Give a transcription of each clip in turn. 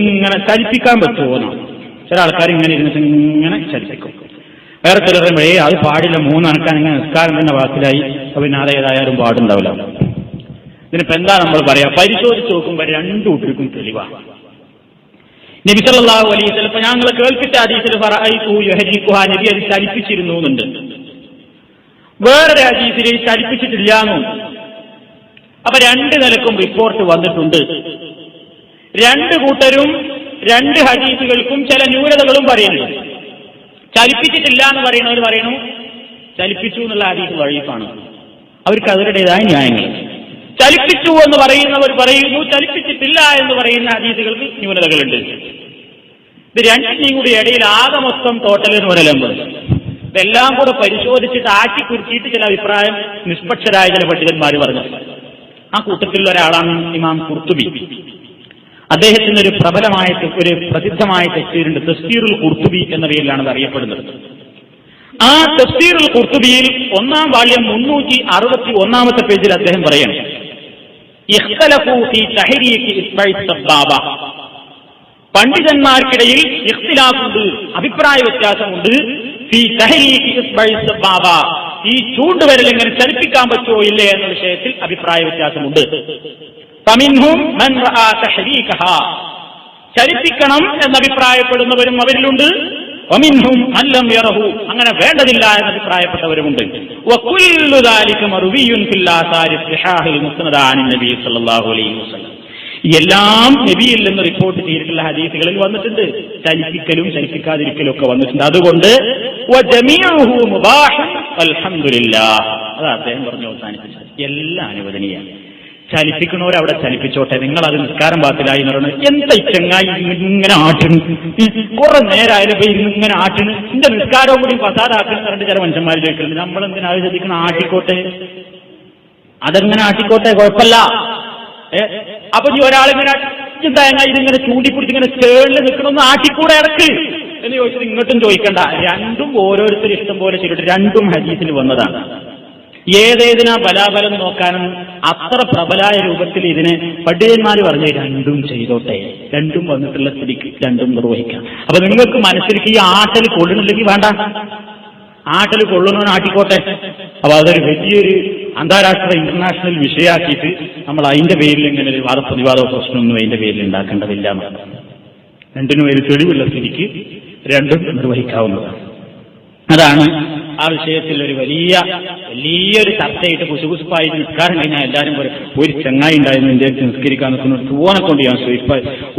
ഇങ്ങനെ ചലിപ്പിക്കാൻ പറ്റുമോ ചില ആൾക്കാർ ഇങ്ങനെ ഇരുന്നിട്ട് ഇങ്ങനെ ചലിപ്പിക്കും. വേറെ ചിലർ ഏ അത് പാടില്ല മൂന്നണക്കാൻ ഇങ്ങനെ നിസ്കാരം തന്നെ വാക്കിലായി അപ്പൊ പിന്നെ അതേതായാലും പാടുണ്ടാവില്ല. ഇതിനിപ്പോ എന്താ നമ്മൾ പറയാ? പരിശോധിച്ച് നോക്കുമ്പോൾ രണ്ടു കൂട്ടർക്കും തെളിവാണ് നബി സല്ലല്ലാഹു അലൈഹി ഇപ്പൊ ഞങ്ങൾ കേൾപ്പിച്ച ഹദീസിൽ ഫറഅയ്തു യഹരിക്കുഹ നബി അത് ചലിപ്പിച്ചിരുന്നു എന്നുണ്ട്. വേറൊരു അതീസിൽ ചലിപ്പിച്ചിട്ടില്ല എന്നും അപ്പൊ രണ്ട് നിലക്കും റിപ്പോർട്ട് വന്നിട്ടുണ്ട്. രണ്ട് കൂട്ടരും രണ്ട് ഹദീസുകൾക്കും ചില ന്യൂനതകളും പറയുന്നു. ചലിപ്പിച്ചിട്ടില്ല എന്ന് പറയുന്നവർ പറയുന്നു ചലിപ്പിച്ചു എന്നുള്ള ഹദീസ് വഴീഫാണ്. അവർക്ക് അവരുടേതായ ന്യായങ്ങൾ. ചലിപ്പിച്ചു എന്ന് പറയുന്നവർ പറയുന്നു ചലിപ്പിച്ചിട്ടില്ല എന്ന് പറയുന്ന ഹദീസുകൾക്ക് ന്യൂനതകളുണ്ട്. ഇത് രണ്ടിനെയും കൂടി ഇടയിൽ ആകെ മൊത്തം ടോട്ടൽ എന്ന് പറയലുമ്പോൾ ഇതെല്ലാം കൂടെ പരിശോധിച്ചിട്ട് ആക്കി കുരുക്കിയിട്ട് ചില അഭിപ്രായം നിഷ്പക്ഷരായ ചില പണ്ഡിതന്മാർ പറഞ്ഞു. ആ കൂട്ടത്തിലുള്ള ഒരാളാണ് ഇമാം കുർത്തുബി. അദ്ദേഹത്തിന് ഒരു പ്രബലമായ ഒരു പ്രസിദ്ധമായ തഫ്സീറുണ്ട്. തഫ്സീറുൽ കുർത്തുബി എന്ന പേരിലാണ് അത് അറിയപ്പെടുന്നത്. ആ തഫ്സീറുൽ കുർത്തുബിയിൽ ഒന്നാം വാള്യം മുന്നൂറ്റി അറുപത്തി ഒന്നാമത്തെ പേജിൽ അദ്ദേഹം പറയണം പണ്ഡിതന്മാർക്കിടയിൽ ഇഖ്തിലാഫുണ്ട് അഭിപ്രായ വ്യത്യാസമുണ്ട്. ഈ ചൂണ്ടുവരൽ എങ്ങനെ ചലിപ്പിക്കാൻ പറ്റുമോ ഇല്ലേ എന്ന വിഷയത്തിൽ അഭിപ്രായ വ്യത്യാസമുണ്ട്. ചലിപ്പിക്കണം എന്നഭിപ്രായപ്പെടുന്നവരും അവരിലുണ്ട്. യറഹു. അങ്ങനെ വേണ്ടതില്ല എന്ന് അഭിപ്രായപ്പെട്ടവരുമുണ്ട് എല്ലാം നബിയിൽ നിന്ന് റിപ്പോർട്ട് ചെയ്തിട്ടുള്ള ഹദീസുകളിൽ വന്നിട്ടുണ്ട്. ചലിപ്പിക്കലും ചലിപ്പിക്കാതിരിക്കലും ഒക്കെ വന്നിട്ടുണ്ട്. അതുകൊണ്ട് അതാ മുബാഹ് അൽഹംദുലില്ലാഹ്. അത് അദ്ദേഹം പറഞ്ഞു അവസാനിപ്പിച്ചത്. എല്ലാം അനുവദനീയമാണ്. ചലിപ്പിക്കണവർ അവിടെ ചലിപ്പിച്ചോട്ടെ. നിങ്ങൾ അത് നിസ്കാരം പാത്തിലായി പറയുന്നത് എന്താ ഈ ചങ്ങായി ഇങ്ങനെ ആട്ടണ്? കുറെ നേരമായാലും പോയി ഇങ്ങനെ ആട്ടണ്. എന്റെ നിസ്കാരവും കൂടി ഫസാദാക്കണം പറഞ്ഞിട്ട് ചില മനുഷ്യന്മാർ ചോദിക്കുന്നുണ്ട് നമ്മൾ എന്തിനാ അത് ശ്രദ്ധിക്കണം ആട്ടിക്കോട്ടെ. അതെങ്ങനെ ആട്ടിക്കോട്ടെ? കുഴപ്പമില്ല. അപ്പൊ നീ ഒരാളിങ്ങനെ എന്താ ഇതിങ്ങനെ ചൂണ്ടിപ്പിടിച്ച് ഇങ്ങനെ ചേളിൽ നിൽക്കണമെന്ന് ആട്ടിക്കൂടെ ഇടയ്ക്ക്? എന്ന് ചോദിച്ചത് ഇങ്ങോട്ടും ചോദിക്കണ്ട. രണ്ടും ഓരോരുത്തർ ഇഷ്ടം പോലെ ചെയ്തിട്ട് രണ്ടും ഹദീസിൽ വന്നതാണ്. ഏതേതിനാ ബലാബലം നോക്കാനും അത്ര പ്രബലായ രൂപത്തിൽ ഇതിനെ പണ്ഡിതന്മാർ പറഞ്ഞ് രണ്ടും ചെയ്തോട്ടെ. രണ്ടും വന്നിട്ടുള്ള സ്ഥിതിക്ക് രണ്ടും നിർവഹിക്കാം. അപ്പൊ നിങ്ങൾക്ക് മനസ്സിലേക്ക് ഈ ആട്ടൽ കൊള്ളണില്ലെങ്കിൽ വേണ്ട. ആട്ടൽ കൊള്ളുന്നവൻ ആട്ടിക്കോട്ടെ. അപ്പൊ അതൊരു വലിയൊരു അന്താരാഷ്ട്ര ഇന്റർനാഷണൽ വിഷയമാക്കിയിട്ട് നമ്മൾ അതിന്റെ പേരിൽ ഇങ്ങനെ ഒരു വാദപ്രതിവാദ പ്രശ്നമൊന്നും അതിന്റെ പേരിൽ ഉണ്ടാക്കേണ്ടതില്ല രണ്ടിനും ഒരു തെളിവുള്ള സ്ഥിതിക്ക് രണ്ടും നിർവഹിക്കാവുന്നതാണ്. അതാണ് ആ വിഷയത്തിൽ ഒരു വലിയ വലിയൊരു ചർച്ചയായിട്ട് കുശുകുസുപ്പായിട്ട് നിസ്കാരം കഴിഞ്ഞാൽ എല്ലാവരും പറയും ഒരു ചങ്ങായി ഉണ്ടായിരുന്നു എന്റെ അടുത്ത് നിസ്കരിക്കാൻ നിൽക്കുന്നു ഓനെ കൊണ്ട് ഞാൻ സ്വീപ്പ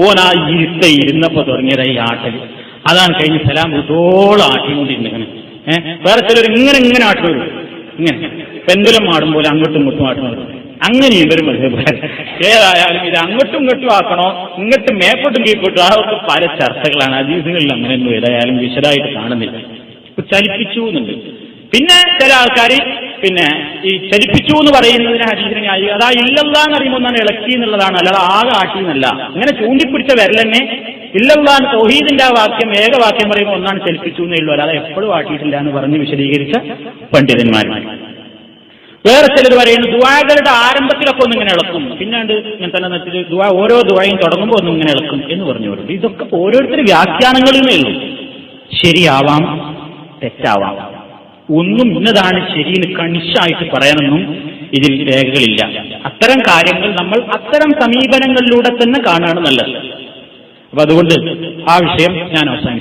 ഓൻ ആ ഇരുത്ത ഇരുന്നപ്പോ തുടങ്ങിയതായി ആട്ടൽ അതാണ് കഴിഞ്ഞ് സലാം ഇതോളം ആട്ടിക്കൊണ്ടിരുന്നത് ഏഹ് വേറെ ചിലർ ഇങ്ങനെ ഇങ്ങനെ ആട്ടുവരും ഇങ്ങനെ. പെന്തുലം ആടുമ്പോൾ അങ്ങോട്ടും ഇങ്ങോട്ടും ആട്ടുന്നത് അങ്ങനെ ഒരു മത്സ്യക്കാരൻ ഏതായാലും ഇത് അങ്ങോട്ടും ഇങ്ങോട്ടും ആക്കണോ ഇങ്ങോട്ടും മേപ്പോട്ടും കീഴ്പോട്ടും അതൊക്കെ പല ചർച്ചകളാണ്. അതീസുകളിൽ അങ്ങനെയൊന്നും ഏതായാലും വിശദമായിട്ട് കാണുന്നില്ല. ചലിപ്പിച്ചു എന്നുണ്ട്. പിന്നെ ചില ആൾക്കാർ പിന്നെ ഈ ചലിപ്പിച്ചു എന്ന് പറയുന്നതിന് ഹരീഷിനെ ന്യായി അതാ ഇല്ലല്ല എന്ന് അറിയുമ്പോൾ ഇളക്കി എന്നുള്ളതാണ് അല്ലാതെ ആകെ ആട്ടി എന്നല്ല. അങ്ങനെ ചൂണ്ടിപ്പിടിച്ച വിരലെന്നെ ഇല്ലല്ലാൻ തൗഹീദിന്റെ ആ വാക്യം ഏകവാക്യം പറയുമ്പോൾ ഒന്നാണ് ചലിപ്പിച്ചു എന്നേ ഉള്ളൂ. അല്ലാതെ എപ്പോഴും ആട്ടിയിട്ടില്ല എന്ന് പറഞ്ഞ് വിശദീകരിച്ച പണ്ഡിതന്മാർ വേറെ ചിലർ പറയുന്നു ദുവാകളുടെ ആരംഭത്തിലൊക്കെ ഒന്നും ഇങ്ങനെ ഇളക്കും. പിന്നാണ്ട് ഞാൻ തന്നെ നിർത്തിയിട്ട് ദുവാ ഓരോ ദുവായും തുടങ്ങുമ്പോൾ ഒന്നും ഇങ്ങനെ ഇളക്കും എന്ന് പറഞ്ഞു പറഞ്ഞു ഇതൊക്കെ ഓരോരുത്തർ നിന്നേ ഉള്ളൂ. ശരിയാവാം തെറ്റാവാം. ഒന്നും ഇന്നതാണ് ശരിയെന്ന് കണിശായിട്ട് പറയാനൊന്നും ഇതിൽ രേഖകളില്ല. അത്തരം കാര്യങ്ങൾ നമ്മൾ അത്തരം സമീപനങ്ങളിലൂടെ തന്നെ കാണാണ് നല്ലത്. അപ്പൊ അതുകൊണ്ട് ആ വിഷയം ഞാൻ അവസാനിപ്പിക്കും.